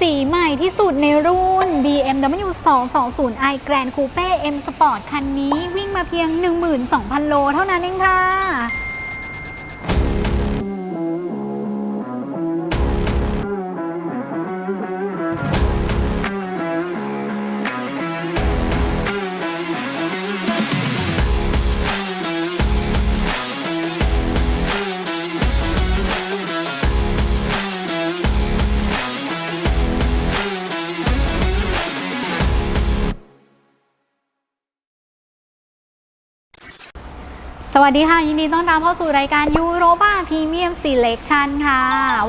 สีใหม่ที่สุดในรุ่น BMW 220i Grand Coupe M Sport คันนี้วิ่งมาเพียง 12,000 โลเท่านั้นเองค่ะ วัสดีค่ะ ยินดีต้อนรับเข้าสู่รายการ Europa Premium Selection ค่ะ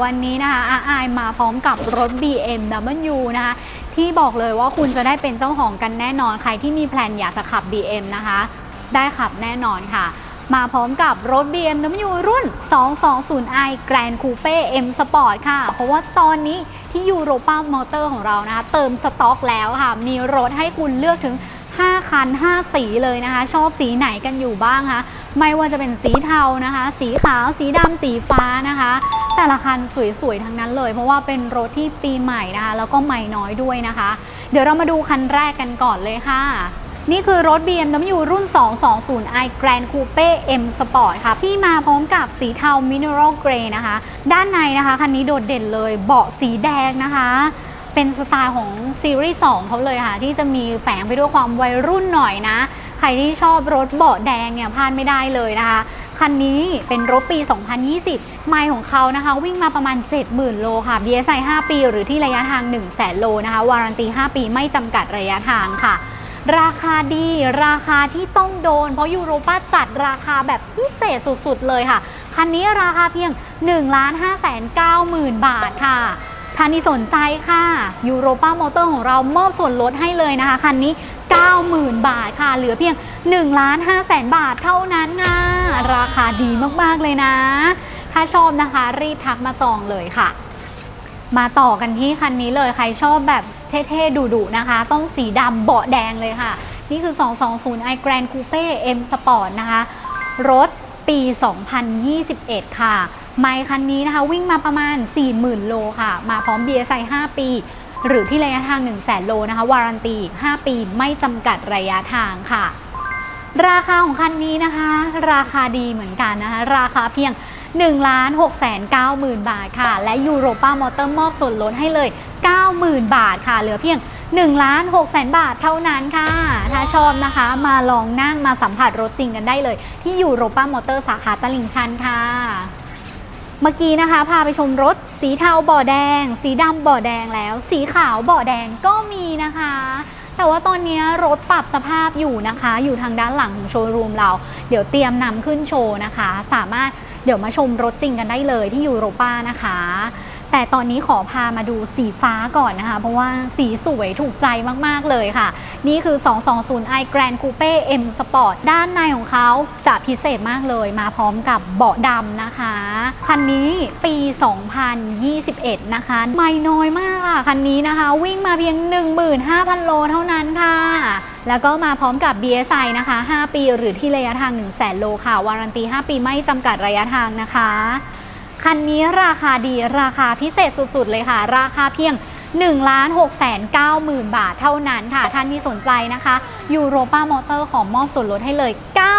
วันนี้นะคะอาอายมาพร้อมกับรถ BMW นะคะ ที่บอกเลยว่าคุณจะได้เป็นเจ้าของกันแน่นอน ใครที่มีแพลนอยากจะขับ BM นะคะ ได้ขับแน่นอนค่ะ มาพร้อมกับรถ BMW รุ่น 220i Grand Coupe M Sport ค่ะ เพราะว่าตอนนี้ที่ Europa Motor ของเรานะคะ เติมสต็อกแล้วค่ะ มีรถให้คุณเลือกถึง 5 คัน 5 สีเลยนะคะ ชอบสีไหนกันอยู่บ้างคะไม่ว่าจะเป็นสีเทานะคะ สีขาวสีดำสีฟ้านะคะ แต่ละคันสวยๆทั้งนั้นเลย เพราะว่าเป็นรถที่ปีใหม่นะคะ แล้วก็ใหม่น้อยด้วยนะคะ เดี๋ยวเรามาดูคันแรกกันก่อนเลยค่ะนี่คือรถ BMW รุ่น 220i Grand Coupe M Sport ค่ะ ที่มาพร้อมกับสีเทา Mineral Grey นะคะ ด้านในนะคะ คันนี้โดดเด่นเลยเบาะสีแดงนะคะ เป็นสไตล์ของซีรีส์2เขาเลยค่ะ ที่จะมีแฝงไปด้วยความวัยรุ่นหน่อยนะ ใครที่ชอบรถเบาะแดงเนี่ยพลาดไม่ได้เลยนะคะ คันนี้เป็นรถปี 2020 ไมล์ของเขานะคะ วิ่งมาประมาณ 70,000 โลค่ะ BSI 5 ปี หรือที่ระยะทาง 1 0 0 0 0 0 โลนะคะ วารันตี 5 ปีไม่จำกัดระยะทางค่ะ ราคาดี ราคาที่ต้องโดน เพราะยูโรป้าจัดราคาแบบพิเศษสุดๆเลยค่ะ คันนี้ราคาเพียง 1 5 9 0 0 0 0 บาทค่ะ ท่านที่สนใจค่ะยูโรป้ามอเตอร์ของเรามอบส่วนลดให้เลยนะคะ คันนี้ 90,000 บาทค่ะ เหลือเพียง1ล้าน5แสนบาทเท่านั้นค่ะ ราคาดีมากๆเลยนะ ถ้าชอบนะคะ รีบทักมาจองเลยค่ะ มาต่อกันที่คันนี้เลย ใครชอบแบบเท่ๆดุๆนะคะ ต้องสีดำเบาะแดงเลยค่ะ นี่คือ 220i Grand Coupe M Sport นะคะ รถปี 2021 ค่ะ ไมค์คันนี้นะคะ วิ่งมาประมาณ 40,000 โลค่ะ มาพร้อม BSI 5 ปี หรือที่ระยะทาง 1 0 0 0 0 0 โลนะคะ วารันตี 5 ปีไม่จำกัดระยะทางค่ะ ราคาของคันนี้นะคะ ราคาดีเหมือนกันนะคะ ราคาเพียง 1 6 9 0 0 0 0 บาทค่ะ และยูโรป้ามอเตอร์มอบส่วนลดให้เลย 90,000 บาทค่ะ เหลือเพียง1ล้าน6แสนบาทเท่านั้นค่ะ ถ้าชอบนะคะมาลองนั่งมาสัมผัสรถจริงกันได้เลย ที่ยูโรป้ามอเตอร์สาขาตลิ่งชันค่ะ เมื่อกี้นะคะ พาไปชมรถสีเทาบ่อแดง สีดำบ่อแดงแล้ว สีขาวบ่อแดงก็มีนะคะ แต่ว่าตอนนี้รถปรับสภาพอยู่นะคะ อยู่ทางด้านหลังของโชว์รูมเรา เดี๋ยวเตรียมนำขึ้นโชว์นะคะ สามารถเดี๋ยวมาชมรถจริงกันได้เลยที่ยูโรป้านะคะ แต่ตอนนี้ขอพามาดูสีฟ้าก่อนนะคะ เพราะว่าสีสวยถูกใจมาก ๆ เลยค่ะ นี่คือ 220i Grand Coupe M Sport ด้านในของเขาจะพิเศษมากเลยมาพร้อมกับเบาะดำนะคะ คันนี้ปี 2021 นะคะ ไม่น้อยมากค่ะ คันนี้นะคะ วิ่งมาเพียง 15,000 โลเท่านั้นค่ะ แล้วก็มาพร้อมกับ BSI นะคะ 5 ปีหรือที่ระยะทาง 1 0 0 0 0 0 โลค่ะ วารันตี 5 ปีไม่จำกัดระยะทางนะคะ คันนี้ราคาดีราคาพิเศษสุดๆเลยค่ะ ราคาเพียง1 6 9 0 0 0 0บาทเท่านั้นค่ะ ท่านที่สนใจนะคะยูโรป้ามอเตอร์ของมอบส่วนลดให้เลย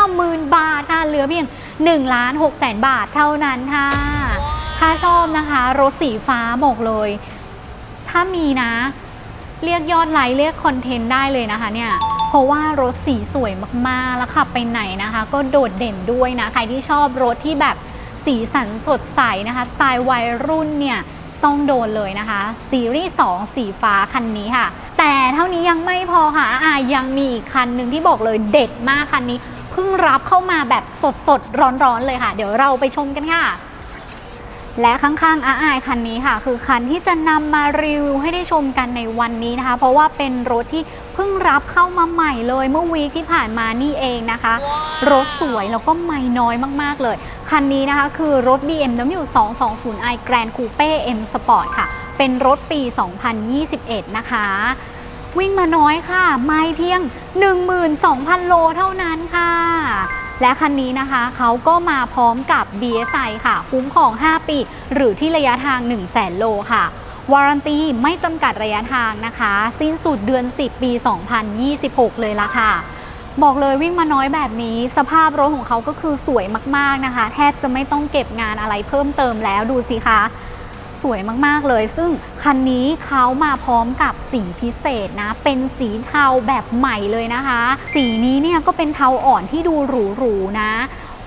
90,000 บาทค่ะเหลือเพียง1ล้าน6แสนบาทเท่านั้นค่ะ ถ้าชอบนะคะ รถสีฟ้าบอกเลย ถ้ามีนะ เรียกยอดไลค์เรียกคอนเทนต์ได้เลยนะคะเนี่ย เพราะว่ารถสีสวยมากๆ แล้วขับไปไหนนะคะ ก็โดดเด่นด้วยนะ ใครที่ชอบรถที่แบบ สีสันสดใสนะคะ สไตล์วัยรุ่นเนี่ยต้องโดนเลยนะคะ ซีรีส์2 สีฟ้าคันนี้ค่ะ แต่เท่านี้ยังไม่พอค่ะอ่ายังมีอีกคันหนึ่งที่บอกเลยเด็ดมากคันนี้ เพิ่งรับเข้ามาแบบสดๆ ร้อนๆเลยค่ะ เดี๋ยวเราไปชมกันค่ะ และข้างๆอาอายคันนี้ค่ะ คือคันที่จะนำมารีวิวให้ได้ชมกันในวันนี้นะคะ เพราะว่าเป็นรถที่เพิ่งรับเข้ามาใหม่เลยเมื่อวีคที่ผ่านมานี่เองนะคะ รถสวยแล้วก็ไม่น้อยมากๆเลย คันนี้นะคะคือรถ BMW 220i Grand Coupe M Sport ค่ะ เป็นรถปี 2021 นะคะวิ่งมาน้อยค่ะ ไม่เพียง 12,000 โลเท่านั้นค่ะ และคันนี้นะคะเขาก็มาพร้อมกับ BSI ค่ะ คุ้มของ 5 ปี หรือที่ระยะทาง 1 0 0 0 0 0โลค่ะวารันตีไม่จำกัดระยะทางนะคะ สิ้นสุดเดือน 10 ปี 2026 เลยละค่ะ บอกเลยวิ่งมาน้อยแบบนี้ สภาพรถของเขาก็คือสวยมากๆนะคะ แทบจะไม่ต้องเก็บงานอะไรเพิ่มเติมแล้วดูสิคะ สวยมากๆเลย ซึ่งคันนี้เขามาพร้อมกับสีพิเศษนะ เป็นสีเทาแบบใหม่เลยนะคะ สีนี้เนี่ยก็เป็นเทาอ่อนที่ดูหรูๆนะ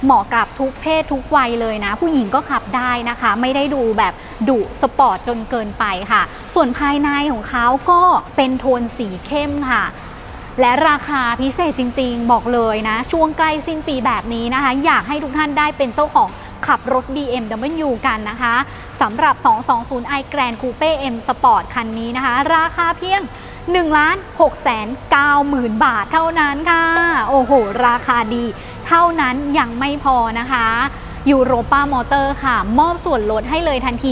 เหมาะกับทุกเพศทุกวัยเลยนะ ผู้หญิงก็ขับได้นะคะ ไม่ได้ดูแบบดุสปอร์ตจนเกินไปค่ะ ส่วนภายในของเขาก็เป็นโทนสีเข้มค่ะ และราคาพิเศษจริง ๆ บอกเลยนะ ช่วงใกล้สิ้นปีแบบนี้นะคะ อยากให้ทุกท่านได้เป็นเจ้าของ ขับรถ BMW กันนะคะสำหรับ 220i Grand Coupe M Sport คันนี้นะคะ ราคาเพียง1ล้าน6แสน9หมื่นบาทเท่านั้นค่ะ โอ้โห ราคาดี เท่านั้นยังไม่พอนะคะยูโรปามอเตอร์ค่ะ มอบส่วนลดให้เลยทันที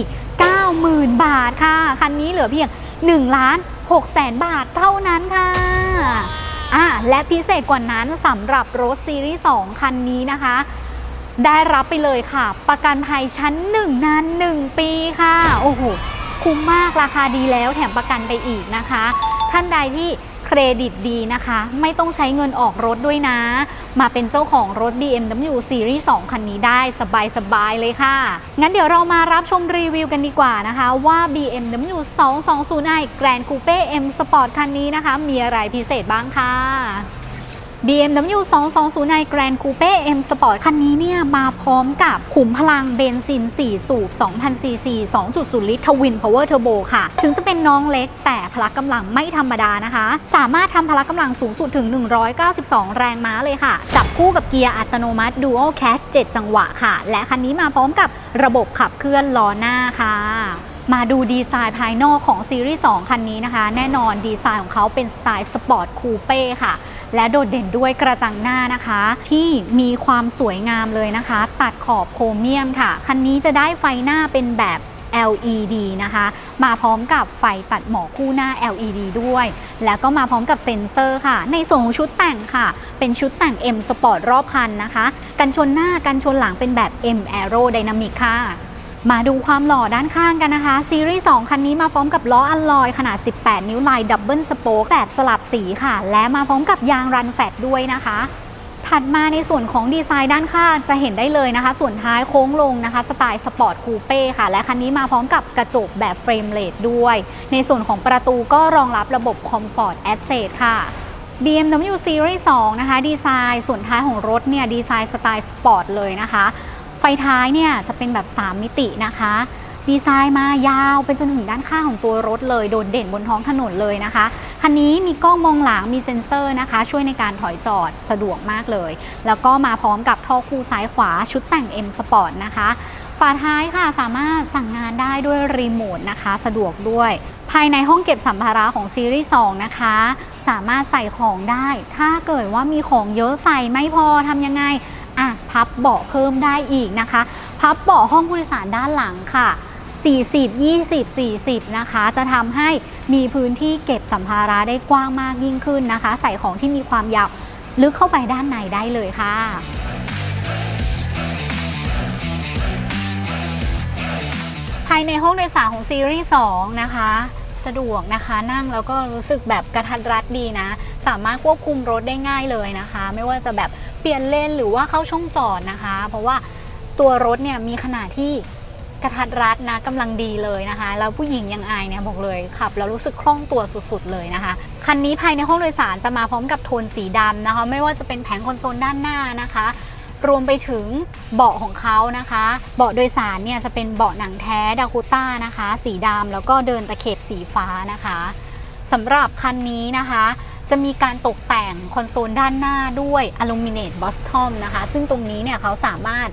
90,000 บาทค่ะ คันนี้เหลือเพียง1ล้าน6แสนบาทเท่านั้นค่ะอะและพิเศษกว่านั้นสำหรับรถซีรีส์ 2 คันนี้นะคะ ได้รับไปเลยค่ะ ประกันภัยชั้น 1 นาน 1 ปีค่ะ โอ้โห คุ้มมากราคาดีแล้วแถมประกันไปอีกนะคะ ท่านใดที่เครดิตดีนะคะ ไม่ต้องใช้เงินออกรถด้วยนะ มาเป็นเจ้าของรถ BMW Series 2 คันนี้ได้สบายๆเลยค่ะ งั้นเดี๋ยวเรามารับชมรีวิวกันดีกว่านะคะ ว่า BMW 220i Grand Coupe M Sport คันนี้นะคะ มีอะไรพิเศษบ้างค่ะ BMW 220i Grand Coupe M Sport คันนี้เนี่ยมาพร้อมกับขุมพลังเบนซิน 4 สูบ 2,000ซีซี2.0 ลิตรทวิน Power Turbo ค่ะ ถึงจะเป็นน้องเล็กแต่พละกำลังไม่ธรรมดานะคะ สามารถทำพละกำลังสูงสุดถึง 192 แรงม้าเลยค่ะ จับคู่กับเกียร์อัตโนมัติ Dual Catch 7 จังหวะค่ะ และคันนี้มาพร้อมกับระบบขับเคลื่อนล้อหน้าค่ะ มาดูดีไซน์ภายนอกของซีรีส์ 2 คันนี้นะคะ แน่นอนดีไซน์ของเขาเป็นสไตล์สปอร์ตคูเป้ค่ะ และโดดเด่นด้วยกระจังหน้านะคะ ที่มีความสวยงามเลยนะคะ ตัดขอบโครเมียมค่ะ คันนี้จะได้ไฟหน้าเป็นแบบ LED นะคะ มาพร้อมกับไฟตัดหมอกคู่หน้า LED ด้วย แล้วก็มาพร้อมกับเซ็นเซอร์ค่ะ ในส่วนของชุดแต่งค่ะ เป็นชุดแต่ง M Sport รอบคันนะคะ กันชนหน้ากันชนหลังเป็นแบบ M Aero Dynamic ค่ะ มาดูความหล่อด้านข้างกันนะคะ ซีรีส์ 2 คันนี้มาพร้อมกับล้ออัลลอยขนาด 18 นิ้วลายดับเบิลสโป๊กแบบสลับสีค่ะ และมาพร้อมกับยางรันแฟตด้วยนะคะ ถัดมาในส่วนของดีไซน์ด้านข้างจะเห็นได้เลยนะคะ ส่วนท้ายโค้งลงนะคะ สไตล์สปอร์ตคูเป้ค่ะ และคันนี้มาพร้อมกับกระจกแบบเฟรมเลสด้วย ในส่วนของประตูก็รองรับระบบ Comfort Access ค่ะ BMW Series 2 นะคะ ดีไซน์ส่วนท้ายของรถเนี่ย ดีไซน์สไตล์สปอร์ตเลยนะคะ ฟท้ายเนี่ยจะเป็นแบบ 3 มิตินะคะ ดีไซน์มายาวเป็นจนถึงด้านข้างของตัวรถเลย โดดเด่นบนท้องถนนเลยนะคะ คันนี้มีกล้องมองหลังมีเซ็นเซอร์นะคะ ช่วยในการถอยจอดสะดวกมากเลย แล้วก็มาพร้อมกับท่อคู่ซ้ายขวาชุดแต่ง M Sport นะคะฝาท้ายค่ะสามารถสั่งงานได้ด้วยรีโมทนะคะ สะดวกด้วย ภายในห้องเก็บสัมภาระของซีรีส์2นะคะ สามารถใส่ของได้ ถ้าเกิดว่ามีของเยอะใส่ไม่พอทำยังไง พับเบาะเพิ่มได้อีกนะคะ พับเบาะห้องผู้โดยสารด้านหลังค่ะ 40 20 40 นะคะ จะทำให้มีพื้นที่เก็บสัมภาระได้กว้างมากยิ่งขึ้นนะคะ ใส่ของที่มีความยาวลึกเข้าไปด้านในได้เลยค่ะภายในห้องโดยสารของซีรีส์2นะคะ สะดวกนะคะ นั่งแล้วก็รู้สึกแบบกระทัดรัดดีนะ สามารถควบคุมรถได้ง่ายเลยนะคะ ไม่ว่าจะแบบเปลี่ยนเลนหรือว่าเข้าช่องจอดนะคะ เพราะว่าตัวรถเนี่ยมีขนาดที่กระทัดรัดนะกำลังดีเลยนะคะแล้วผู้หญิงยังอายเนี่ยบอกเลยขับแล้วรู้สึกคล่องตัวสุดๆเลยนะคะคันนี้ภายในห้องโดยสารจะมาพร้อมกับโทนสีดำนะคะ ไม่ว่าจะเป็นแผงคอนโซลด้านหน้านะคะ รวมไปถึงเบาะของเขานะคะ เบาะโดยสารเนี่ยจะเป็นเบาะหนังแท้ดาคูต้านะคะ สีดำแล้วก็เดินตะเข็บสีฟ้านะคะสำหรับคันนี้นะคะจะมีการตกแต่งคอนโซลด้านหน้าด้วยอลูมิเนตบอสทอมนะคะ ซึ่งตรงนี้เนี่ยเขาสามารถ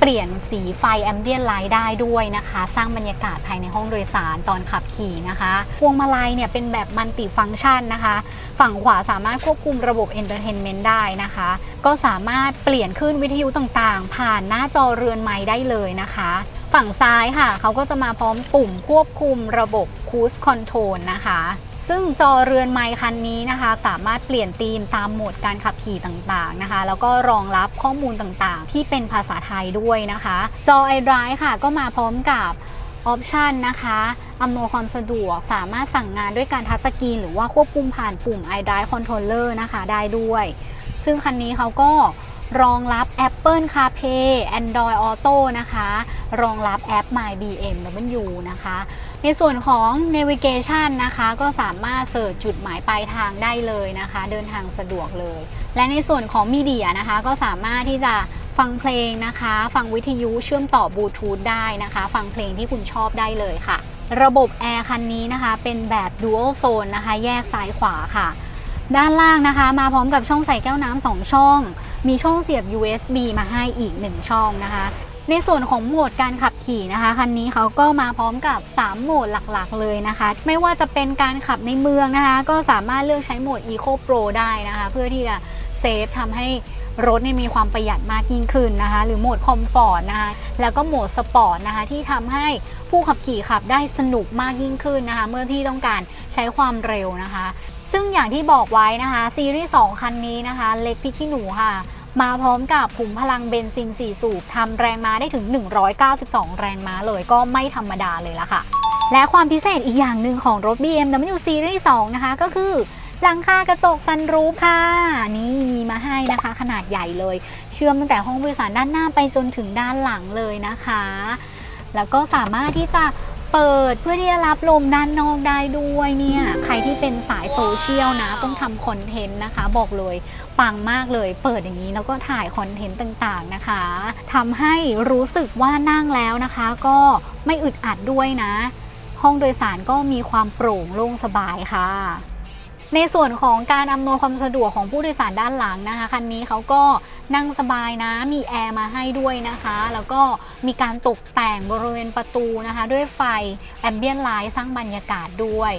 เปลี่ยนสีไฟแอมเบียนไลท์ได้ด้วยนะคะ สร้างบรรยากาศภายในห้องโดยสารตอนขับขี่นะคะพวงมาลัยเนี่ยเป็นแบบมัลติฟังก์ชันนะคะ ฝั่งขวาสามารถควบคุมระบบเอนเตอร์เทนเมนต์ได้นะคะ ก็สามารถเปลี่ยนขึ้นวิทยุต่างๆ ผ่านหน้าจอเรือนไม้ได้เลยนะคะฝั่งซ้ายค่ะ เขาก็จะมาพร้อมปุ่มควบคุมระบบ Cruise Control นะคะ ซึ่งจอเรือนไมค์คันนี้นะคะ สามารถเปลี่ยนธีมตามโหมดการขับขี่ต่างๆนะคะ แล้วก็รองรับข้อมูลต่างๆ ที่เป็นภาษาไทยด้วยนะคะ จอ iDrive ค่ะ ก็มาพร้อมกับออปชันนะคะอำนวยความสะดวกสามารถสั่งงานด้วยการทัชสกรีนหรือว่าควบคุมผ่านปุ่ม iDrive Controller นะคะได้ด้วย ซึ่งคันนี้เขาก็รองรับ Apple CarPlay Android Auto นะคะ รองรับแอป My BMW นะคะ ในส่วนของ Navigation นะคะก็สามารถเสิร์ชจุดหมายปลายทางได้เลยนะคะ เดินทางสะดวกเลย และในส่วนของมีเดียนะคะ ก็สามารถที่จะฟังเพลงนะคะ ฟังวิทยุเชื่อมต่อบลูทูธได้นะคะ ฟังเพลงที่คุณชอบได้เลยค่ะ ระบบแอร์คันนี้นะคะ เป็นแบบ Dual Zone นะคะ แยกซ้ายขวาค่ะ ด้านล่างนะคะ มาพร้อมกับช่องใส่แก้วน้ำสองช่อง มีช่องเสียบ USB มาให้อีก 1 ช่องนะคะ ในส่วนของโหมดการขับขี่นะคะคันนี้เขาก็มาพร้อมกับ 3 โหมดหลักๆ เลยนะคะ ไม่ว่าจะเป็นการขับในเมืองนะคะ ก็สามารถเลือกใช้โหมด Eco Pro ได้นะคะ เพื่อที่จะเซฟทำให้รถเนี่ยมีความประหยัดมากยิ่งขึ้นนะคะ หรือโหมดคอมฟอร์ตนะคะแล้วก็โหมดสปอร์ตนะคะที่ทำให้ผู้ขับขี่ขับได้สนุกมากยิ่งขึ้นนะคะ เมื่อที่ต้องการใช้ความเร็วนะคะ ซึ่งอย่างที่บอกไว้นะคะ ซีรีส์ 2 คันนี้นะคะ เล็กพริกขี้หนูค่ะ มาพร้อมกับขุมพลังเบนซิน 4 สูบทำแรงม้าได้ถึง 192 แรงม้าเลยก็ไม่ธรรมดาเลยละค่ะ และความพิเศษอีกอย่างหนึ่งของรถ BMW Series 2 นะคะ ก็คือหลังคากระจกซันรูฟค่ะ นี่มีมาให้นะคะ ขนาดใหญ่เลย เชื่อมตั้งแต่ห้องผู้โดยสารด้านหน้าไปจนถึงด้านหลังเลยนะคะ แล้วก็สามารถที่จะ เปิดเพื่อที่จะรับลมด้านนอกได้ด้วยเนี่ย ใครที่เป็นสายโซเชียลนะ ต้องทำคอนเทนต์นะคะ บอกเลยปังมากเลย เปิดอย่างนี้แล้วก็ถ่ายคอนเทนต์ต่างๆนะคะทำให้รู้สึกว่านั่งแล้วนะคะ ก็ไม่อึดอัดด้วยนะ ห้องโดยสารก็มีความโปร่งโล่งสบายค่ะ ในส่วนของการอำนวยความสะดวกของผู้โดยสารด้านหลังนะคะคันนี้เขาก็นั่งสบายนะมีแอร์มาให้ด้วยนะคะ แล้วก็มีการตกแต่งบริเวณประตูนะคะ ด้วยไฟแอมเบียนไลท์สร้างบรรยากาศด้วย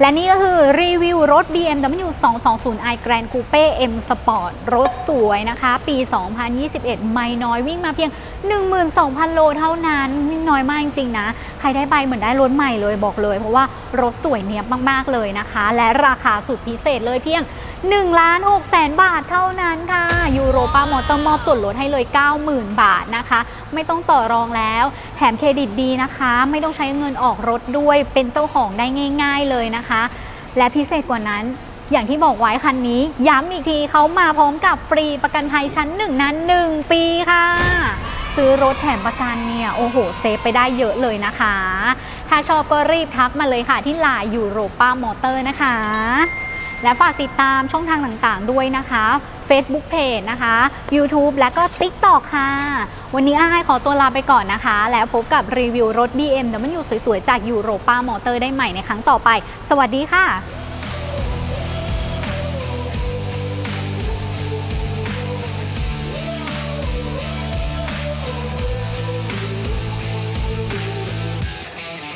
และนี่ก็คือรีวิวรถ BMW 220i Grand Coupe M Sport รถสวยนะคะ ปี 2021 ไม่น้อยวิ่งมาเพียง 12,000 โลเท่านั้นวิ่น้อยมากจริงๆนะ ใครได้ใบเหมือนได้รถใหม่เลยบอกเลย เพราะว่ารถสวยเนียบมากๆเลยนะคะ และราคาสุดพิเศษเลยเพียง1ล้าน6แสนบาทเท่านั้นค่ะยูโรปามอเตอร์มอบส่วนลดให้เลย 90,000 บาทนะคะ ไม่ต้องต่อรองแล้ว แถมเครดิตดีนะคะ ไม่ต้องใช้เงินออกรถด้วยเป็นเจ้าของได้ง่าย ๆเลยนะคะ และพิเศษกว่านั้น อย่างที่บอกไว้คันนี้ ย้ำอีกทีเขามาพร้อมกับฟรีประกันภัยชั้นหนึ่งนั้น1ปีค่ะ ซื้อรถแถมประกันเนี่ย โอ้โห เซฟไปได้เยอะเลยนะคะ ถ้าชอบก็รีบทักมาเลยค่ะที่ไลน์ยูโรป้ามอเตอร์นะคะ และฝากติดตามช่องทางต่างๆด้วยนะคะ Facebook Page นะคะ YouTube และก็ TikTok ค่ะ วันนี้อ้ายขอตัวลาไปก่อนนะคะ แล้วพบกับรีวิวรถ BMW สวยๆ จากยูโรป้ามอเตอร์ได้ใหม่ในครั้งต่อไป สวัสดีค่ะ